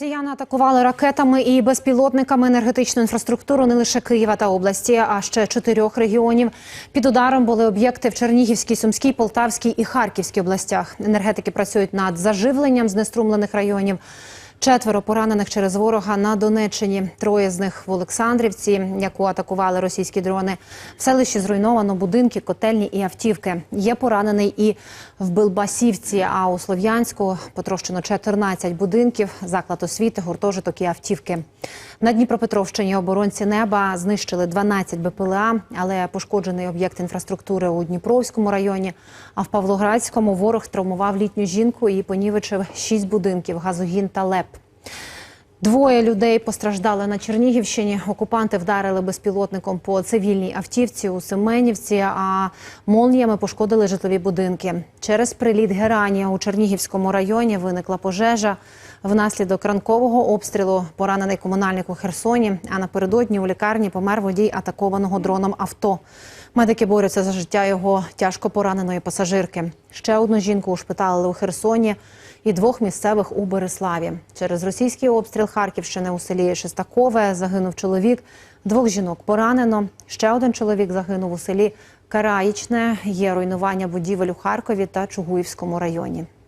Росіяни атакували ракетами і безпілотниками енергетичну інфраструктуру не лише Києва та області, а ще чотирьох регіонів. Під ударом були об'єкти в Чернігівській, Сумській, Полтавській і Харківській областях. Енергетики працюють над заживленням знеструмлених районів. Четверо поранених через ворога на Донеччині. Троє з них в Олександрівці, яку атакували російські дрони. В селищі зруйновано будинки, котельні і автівки. Є поранений і в Билбасівці, а у Слов'янську потрощено 14 будинків, заклад освіти, гуртожиток і автівки. На Дніпропетровщині оборонці неба знищили 12 БПЛА, але пошкоджений об'єкт інфраструктури у Дніпровському районі. А в Павлоградському ворог травмував літню жінку і понівечив 6 будинків, газогін та леп. Двоє людей постраждали на Чернігівщині. Окупанти вдарили безпілотником по цивільній автівці у Семенівці, а молніями пошкодили житлові будинки. Через приліт герані у Чернігівському районі виникла пожежа. Внаслідок ранкового обстрілу поранений комунальник у Херсоні. А напередодні у лікарні помер водій атакованого дроном авто. Медики борються за життя його тяжко пораненої пасажирки. Ще одну жінку ушпиталили у Херсоні і двох місцевих у Береславі. Через російський обстріл Харківщини у селі Шестакове загинув чоловік. Двох жінок поранено. Ще один чоловік загинув у селі Караїчне. Є руйнування будівель у Харкові та Чугуївському районі.